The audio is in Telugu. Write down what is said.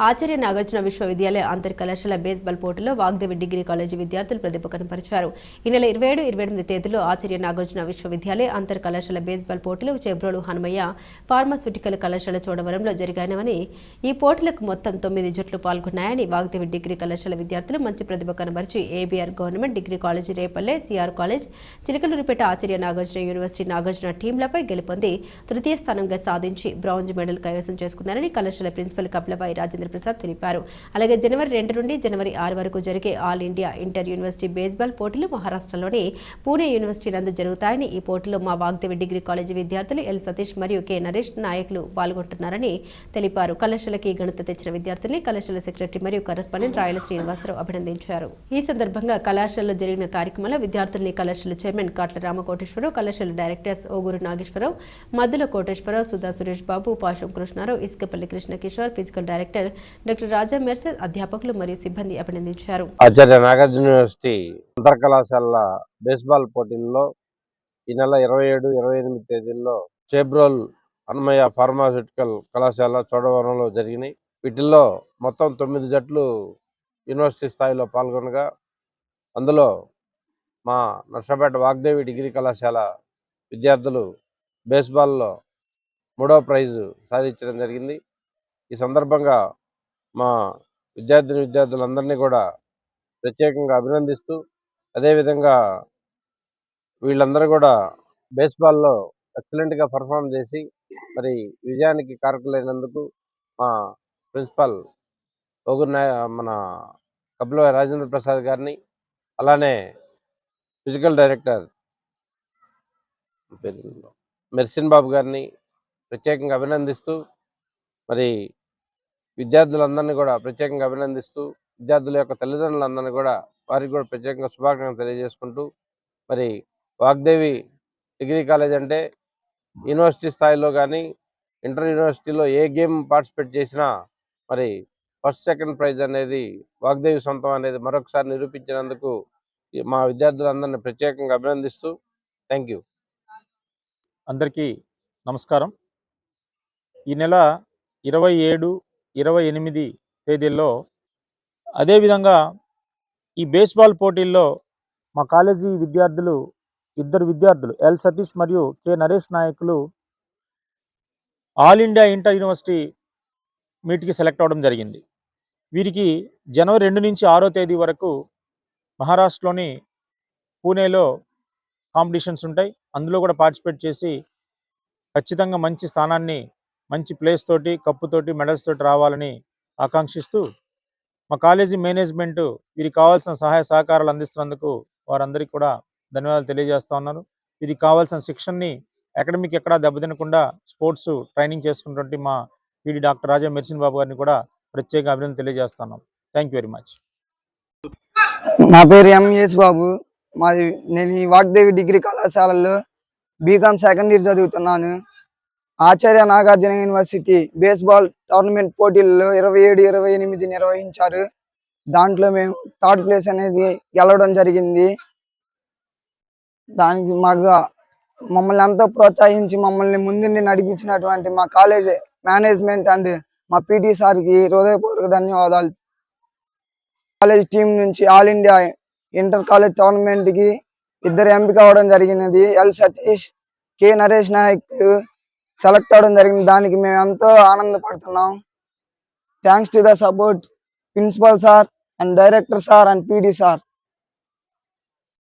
ఆచార్య నాగార్జున విశ్వవిద్యాలయ అంతర్ కళాశాల బేస్బాల్ పోటీలో వాగ్దేవి డిగ్రీ కాలేజీ విద్యార్థులు ప్రతిభ కనపరిచారు ఈ నెల ఇరవై ఏడు ఇరవై ఎనిమిది తేదీలో ఆచార్య నాగార్జున విశ్వవిద్యాలయ అంతర్ కళాశాల బేస్బాల్ పోటీలు చెబ్రోలు హనుమయ్య ఫార్మాస్యూటికల్ కళాశాల చోడవరంలో జరిగాయని ఈ పోటీలకు మొత్తం తొమ్మిది జట్లు పాల్గొన్నాయని వాగ్దేవి డిగ్రీ కళాశాల విద్యార్థులు మంచి ప్రతిభ కనబరిచి A B R government degree college Repalle C R college Chilakaluripet Acharya Nagarjuna university Nagarjuna టీంలపై గెలుపొంది తృతీయ స్థానంగా సాధించి బ్రాంజ్ మెడల్ కైవసం చేసుకున్నారని కళాశాల ప్రిన్సిపల్ కపిలబాయి రాజేంద్ర ప్రసాద్ తెలిపారు. అలాగే జనవరి రెండు నుండి జనవరి ఆరు వరకు జరిగే all India inter university baseball పోటీలు మహారాష్ట్రలోని పూణే యూనివర్సిటీ నందు జరుగుతాయని ఈ పోటీలో మా వాగ్దేవి డిగ్రీ కాలేజీ విద్యార్థులు ఎల్ సతీష్ మరియు కె నరేష్ నాయకులు పాల్గొంటున్నారని తెలిపారు. కళాశాలకి ఘనత తెచ్చిన విద్యార్థుల్ని కళాశాల సెక్రటరీ మరియు కరస్పాండెంట్ రాయల శ్రీనివాసరావు అభినందించారు. ఈ సందర్భంగా కళాశాలలో జరిగిన కార్యక్రమంలో విద్యార్థుల్ని కళాశాల చైర్మన్ కాట్ల రామకోటేశ్వరరావు కళాశాల directors Oguru Nageswararao Madhula Koteswararao Sudha Suresh Babu Pasam Krishnarao Isukapalli Krishna Kishore physical director doctor Raja Marcel అధ్యాపకులు మరియు సిబ్బంది అభినందించారు. ఆచార్య నాగార్జున యూనివర్సిటీ అంతర్ కళాశాల బేస్బాల్ పోటీల్లో ఈ నెల ఇరవై ఏడు ఇరవై ఎనిమిది తేదీల్లో చేబ్రోల్ అన్మయ ఫార్మాస్యూటికల్ కళాశాల చోడవరంలో జరిగినాయి. వీటిల్లో మొత్తం తొమ్మిది జట్లు యూనివర్సిటీ స్థాయిలో పాల్గొనగా అందులో మా నర్సపేట వాగ్దేవి డిగ్రీ కళాశాల విద్యార్థులు బేస్బాల్లో మూడో ప్రైజు సాధించడం జరిగింది. ఈ సందర్భంగా మా విద్యార్థిని విద్యార్థులందరినీ కూడా ప్రత్యేకంగా అభినందిస్తూ అదేవిధంగా వీళ్ళందరూ కూడా బేస్బాల్లో ఎక్సలెంట్గా పర్ఫామ్ చేసి మరి విజయానికి కారకులైనందుకు మా ప్రిన్సిపాల్ ఒగురు మన కపిల రాజేంద్ర ప్రసాద్ గారిని అలానే ఫిజికల్ డైరెక్టర్ మెర్సిన్ బాబు గారిని ప్రత్యేకంగా అభినందిస్తూ మరి విద్యార్థులందరినీ కూడా ప్రత్యేకంగా అభినందిస్తూ విద్యార్థుల యొక్క తల్లిదండ్రులందరినీ కూడా వారికి కూడా ప్రత్యేకంగా శుభాకాంక్షలు తెలియజేసుకుంటూ మరి వాగ్దేవి డిగ్రీ కాలేజ్ అంటే యూనివర్సిటీ స్థాయిలో కానీ ఇంటర్ యూనివర్సిటీలో ఏ గేమ్ పార్టిసిపేట్ చేసినా మరి ఫస్ట్ సెకండ్ ప్రైజ్ అనేది వాగ్దేవి సొంతం అనేది మరొకసారి నిరూపించినందుకు మా విద్యార్థులందరినీ ప్రత్యేకంగా అభినందిస్తూ థ్యాంక్ యూ. అందరికీ నమస్కారం. ఈ నెల ఇరవై ఏడు ఇరవై ఎనిమిది తేదీల్లో అదేవిధంగా ఈ బేస్బాల్ పోటీల్లో మా కాలేజీ విద్యార్థులు ఇద్దరు విద్యార్థులు ఎల్ సతీష్ మరియు కె నరేష్ నాయకులు ఆల్ ఇండియా ఇంటర్ యూనివర్సిటీ మీట్కి సెలెక్ట్ అవ్వడం జరిగింది. వీరికి జనవరి రెండు నుంచి ఆరో తేదీ వరకు మహారాష్ట్రలోని పూణేలో కాంపిటీషన్స్ ఉంటాయి. అందులో కూడా పార్టిసిపేట్ చేసి ఖచ్చితంగా మంచి స్థానాన్ని మంచి ప్లేస్ తోటి కప్పుతోటి మెడల్స్ తోటి రావాలని ఆకాంక్షిస్తూ మా కాలేజీ మేనేజ్మెంట్ వీరికి కావాల్సిన సహాయ సహకారాలు అందిస్తున్నందుకు వారందరికీ కూడా ధన్యవాదాలు తెలియజేస్తా ఉన్నారు వీరికి కావాల్సిన శిక్షణని అకాడమిక్ ఎక్కడా దెబ్బతినకుండా స్పోర్ట్స్ ట్రైనింగ్ చేసుకున్నటువంటి మా పీడి డాక్టర్ రాజా మెర్సిన్ బాబు గారిని కూడా ప్రత్యేక అభినందన తెలియజేస్తున్నాం థ్యాంక్ యూ వెరీ మచ్ నా పేరు ఎంఎస్ బాబు. మాది నేను ఈ వాగ్దేవి డిగ్రీ కళాశాలలో బీకామ్ సెకండ్ ఇయర్ చదువుతున్నాను. Acharya Nagarjuna university baseball tournament పోటీల్లో ఇరవై ఏడు ఇరవై ఎనిమిది నిర్వహించారు. దాంట్లో మేము థర్డ్ ప్లేస్ అనేది గెలవడం జరిగింది. దానికి మాకు మమ్మల్ని ఎంతో ప్రోత్సహించి మమ్మల్ని ముందుండి నడిపించినటువంటి మా కాలేజ్ మేనేజ్మెంట్ అండ్ మా పీటీ సార్కి హృదయపూర్వక ధన్యవాదాలు. కాలేజ్ టీం నుంచి ఆల్ ఇండియా ఇంటర్ కాలేజ్ టోర్నమెంట్కి ఇద్దరు ఎంపిక అవడం జరిగినది. L Satish K Naresh Nayak select అవడం జరిగింది. దానికి మేము ఎంతో ఆనందపడుతున్నాం. Thanks to the support principal sir and director sir and PD sir.